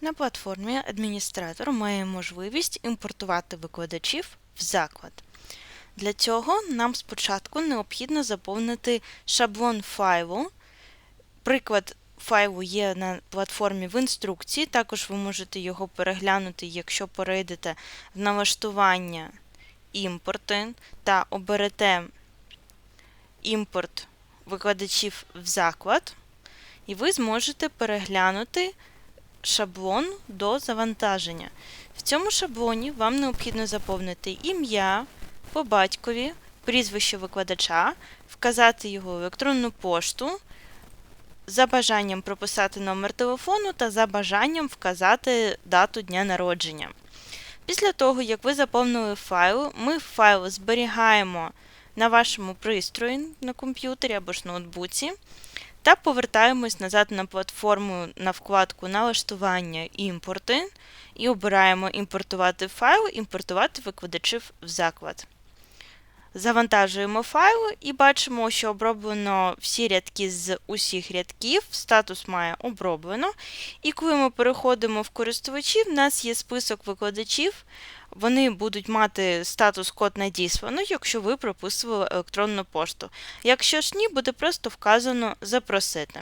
На платформі адміністратор має можливість імпортувати викладачів в заклад. Для цього нам спочатку необхідно заповнити шаблон файлу. Приклад файлу є на платформі в інструкції, також ви можете його переглянути, якщо перейдете в налаштування імпорти та оберете імпорт викладачів в заклад, і ви зможете переглянути шаблон до завантаження. В цьому шаблоні вам необхідно заповнити ім'я по батькові, прізвище викладача, вказати його електронну пошту, за бажанням прописати номер телефону та за бажанням вказати дату дня народження. Після того, як ви заповнили файл, ми файл зберігаємо на вашому пристрої на комп'ютері або ж ноутбуці та повертаємось назад на платформу на вкладку налаштування імпорти і обираємо імпортувати файл, імпортувати викладачів в заклад. Завантажуємо файл і бачимо, що оброблено всі рядки з усіх рядків, статус має оброблено. І коли ми переходимо в користувачі, в нас є список викладачів, вони будуть мати статус код надіслано, якщо ви прописували електронну пошту. Якщо ж ні, буде просто вказано запросити.